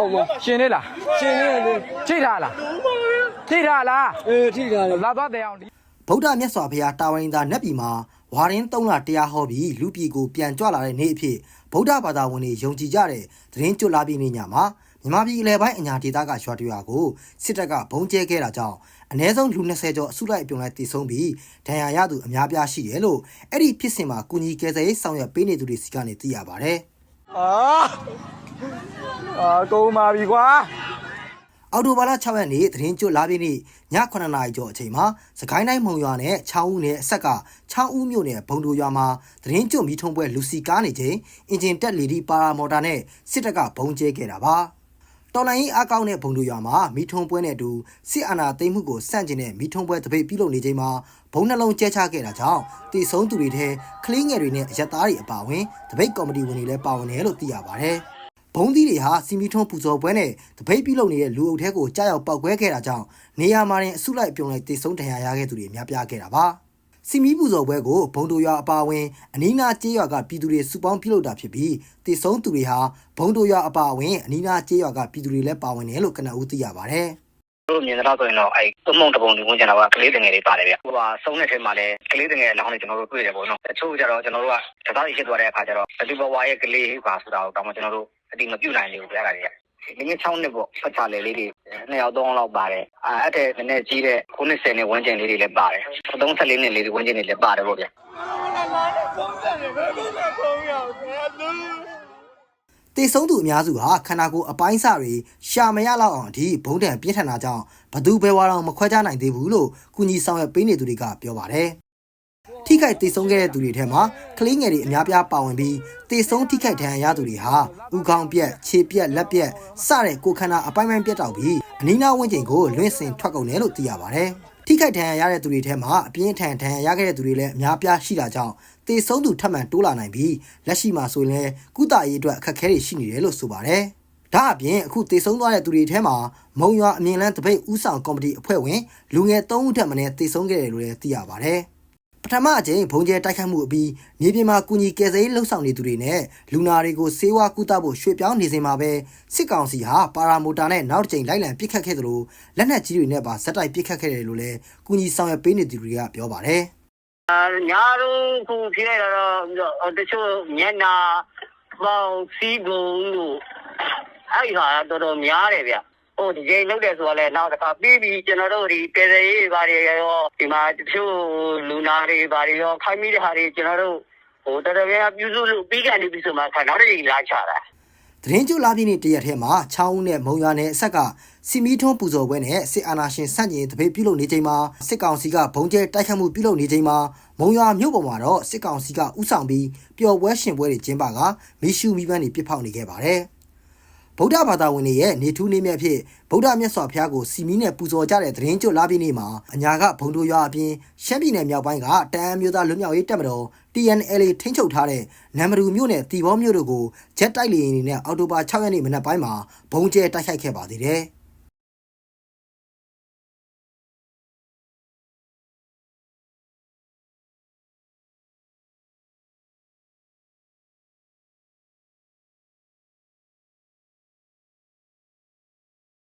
ဟုတ်ပါရှင်နေလားရှင်နေလေချိတ်ထားလားချိတ်ထားလားအေးထိတာလေလာသွားတဲ့အောင်ဒီဗုဒ္ဓမြတ်စွာဘုရားတာဝန်သာနတ်ပြည်မှာဝါရင်၃လတရားဟောပြီးလူပြည်ကိုပြန်ကြွလာတဲ့နေ့အဖြစ်ဗုဒ္ဓဘာသာဝင်တွေယုံကြည်ကြတဲ့သတင်းကြွလာပြီးနေ့ညမှာမြန်မာပြည်အလဲပိုင်းအညာဒေသကရွာတရွာကိုစစ်တပ်ကဘုံကျဲခဲ့တာကြောင့်အ ਨੇ ဆုံးလူ20ကျော်အစုလိုက်အပြုံလိုက်တည်ဆုံးပြီးဒဏ်ရာရသူအများပြားရှိတယ်လို့အဲ့ဒီဖြစ်စဉ်မှာကုညီကယ်ဆယ်ရေးဆောင်ရွက်ပေးနေသူတွေစီကနေသိရပါဗျ။အာ အာကုန်ပါပြီကွာအော်တိုဘာလ6ရက်နေ့သတင်းကျွတ်လာပြီးနေ့ည9နာရီကျော်အချိန်မှာစကိုင်းတိုင်းမုံရွာနဲ့ချောင်းဦးနယ်အဆက်ကချောင်းဦးမြို့နယ်ဘုံတို့ရွာမှာသတင်းကျွတ်မီထုံပွဲလူစီကားနေချိန်အင်ဂျင်တက်လီဒီပါရာမော်တာနဲ့စစ်တပ်ကဘုံကျဲခဲ့တာပါတော်လိုင်းကြီးအကောင့်တဲ့ဘုံတို့ရွာမှာမီထုံပွဲနဲ့အတူစစ်အာဏာသိမ်းမှုကိုစန့်ကျင်တဲ့မီထုံပွဲတပိတ်ပြုလုပ်နေချိန်မှာဘုံနှလုံးကျဲချခဲ့တာကြောင့်တီဆုံးသူတွေထဲကလေးငယ်တွေနဲ့အရက်သားတွေအပါအဝင်တပိတ်ကော်မတီဝင်တွေလည်းပါဝင်တယ်လို့သိရပါတယ်။ ဘုံသီးတွေဟာစီမီထွန်းပူဇော်ပွဲနဲ့တပိတ်ပြုလုပ်နေတဲ့လူအုပ်ထဲကိုကြားရောက်ပောက်ကွဲခဲ့တာကြောင့်နေရာမှာတင်အစုလိုက်အပြုံလိုက်တိတ်ဆုံးဒဏ်ရာရခဲ့သူတွေများပြားခဲ့တာပါစီမီပူဇော်ပွဲကိုဘုံတို့ရွာအပါအဝင်အနီးနားကျေးရွာကပြည်သူတွေစုပေါင်းပြုလုပ်တာဖြစ်ပြီးတိတ်ဆုံးသူတွေဟာဘုံတို့ရွာအပါအဝင်အနီးနားကျေးရွာကပြည်သူတွေလည်းပါဝင်တယ်လို့ကနဦးသိရပါတယ်တို့မြင်တော့ဆိုရင်တော့အဲသုံးမုံတပုံဒီဝင်ကျင်တော့ကလေးတငယ်တွေပါတယ်ဗျဟိုဟာဆုံးတဲ့ထဲမှာလည်းကလေးတငယ်လောင်းနေကျွန်တော်တို့တွေ့တယ်ပေါ့နော်တချို့ကျတော့ကျွန်တော်တို့ကတသားကြီးဖြစ်သွားတဲ့အခါကျတော့ဘလူဘဝရဲ့ကလေးပါဆိုတာကိုတောင်မှကျွန်တော်တို့ အတိမပြုတ်နိုင်ဘူးဗျာဒါတွေကဒီနေ့6နှစ်ပေါ့ဖတ်ချလေလေးတွေနှစ်ယောက်သုံးယောက်လောက်ပါတယ်အဲအဲ့တဲ့နည်းနည်းကြီးတဲ့9နှစ်10နှစ်ဝန်းကျင်လေးတွေလည်းပါတယ်34နှစ်လေးတွေဝန်းကျင်တွေလည်းပါတယ်ပေါ့ဗျာတေဆုံးသူအများစုဟာခန္ဓာကိုယ်အပိုင်းအစတွေရှာမရလောက်အောင်အထိဘုံတံပြင်းထန်တာကြောင့်ဘသူဘဲဝါတော့မခွဲခြားနိုင်သေးဘူးလို့ကုညီဆောင်ရွက်ပေးနေသူတွေကပြောပါတယ်။ ထိခိုက်တေဆုံးခဲ့တဲ့သူတွေထဲမှာကလေးငယ်တွေအများပြားပါဝင်ပြီးတေဆုံးထိခိုက်ဒဏ်ရာရသူတွေဟာဥကောင်းပြက်ခြေပြက်လက်ပြက်စတဲ့ကိုယ်ခန္ဓာအပိုင်းပိုင်းပြတ်တောက်ပြီးအနီးနားဝန်းကျင်ကိုလွင့်စင်ထွက်ကုန်တယ်လို့သိရပါတယ်။ထိခိုက်ဒဏ်ရာရတဲ့သူတွေထဲမှာအပြင်းထန်ဒဏ်ရာရခဲ့တဲ့သူတွေလည်းအများပြားရှိတာကြောင့်တေဆုံးသူထပ်မံတိုးလာနိုင်ပြီးလက်ရှိမှာဆိုရင်လည်းကုသရေးအတွက်အခက်အခဲတွေရှိနေတယ်လို့ဆိုပါတယ်။ဒါအပြင်အခုတေဆုံးသွားတဲ့သူတွေထဲမှာမုံရွာအမြင့်လန်းတပိတ်ဦးဆောင်ကော်မတီအဖွဲ့ဝင်လူငယ်3ဦးထက်မနည်းတေဆုံးခဲ့တယ်လို့လည်းသိရပါတယ်။ ပထမအကြိမ်ဘုံကျဲတိုက်ခတ်မှုအပြီးမြေပြင်မှာကုညီကယ်ဆယ်ရေးလှုပ်ဆောင်နေသူတွေနဲ့လူနာတွေကိုစေဝါကုသဖို့ရွှေ့ပြောင်းနေစဉ်မှာပဲစစ်ကောင်စီဟာပါရာမိုတာနဲ့နောက်တစ်ကြိမ်လိုက်လံပစ်ခတ်ခဲ့သလိုလက်နက်ကြီးတွေနဲ့ပါဇက်တိုက်ပစ်ခတ်ခဲ့တယ်လို့လည်းကုညီဆောင်ရွက်ပေးနေသူတွေကပြောပါတယ်။ညာတို့ခုဖြစ်ရတော့တချို့မျက်နာပေါင်းစီးပုံတို့အဲ့ဟာတော်တော်များတယ်ဗျ ဟိုဒီချိန်လောက်တယ်ဆိုတော့လေနောက်တစ်ခါပြီးပြီးကျွန်တော်တို့ဒီကယ်ဆယ်ရေးဘာတွေရောဒီမှာတချို့လူနာတွေဘာတွေရောခိုင်းမိတဲ့ဟာတွေကျွန်တော်တို့ဟိုတော်တော်များများပြုစုလို့ပြီးကန်နေပြီဆိုမှခါနောက်တစ်ချိန်လာချတာသတင်းကြိုလာပြည့်နေ့တရက်ထဲမှာချောင်းဦးနဲ့မုံရွာနယ်အဆက်ကစီမီထွန်းပူဇော်ပွဲနဲ့စစ်အာဏာရှင်ဆန့်ကျင်တပိတ်ပြုလုပ်နေချိန်မှာစစ်ကောင်စီကဘုံကျဲတိုက်ခတ်မှုပြုလုပ်နေချိန်မှာမုံရွာမြို့ပေါ်မှာတော့စစ်ကောင်စီကဥဆောင်ပြီးပျော်ပွဲရှင်ပွဲတွေကျင်းပကမီရှူမီပန်းတွေပြစ်ဖောက်နေခဲ့ပါတယ်။ ဗုဒ္ဓဘာသာဝင်တွေရဲ့နေထူးနေမြတ်ဖြစ်ဗုဒ္ဓမြတ်စွာဘုရားကိုစီမီနဲ့ပူဇော်ကြတဲ့သတင်းကြိုလာပြည့်နေ့မှာအညာကဘုံတို့ရွာအပြင်ရှမ်းပြည်နယ်မြောက်ပိုင်းကတန်အမျိုးသားလွတ်မြောက်ရေးတပ်မတော် TNLA ထိန်းချုပ်ထားတဲ့နမ်မရူမြို့နယ်တီဘောမြို့တို့ကိုဂျက်တိုက်လေယာဉ်တွေနဲ့အော်တိုဘာ6ရက်နေ့မနက်ပိုင်းမှာဘုံကျဲတိုက်ခိုက်ခဲ့ပါသေးတယ်။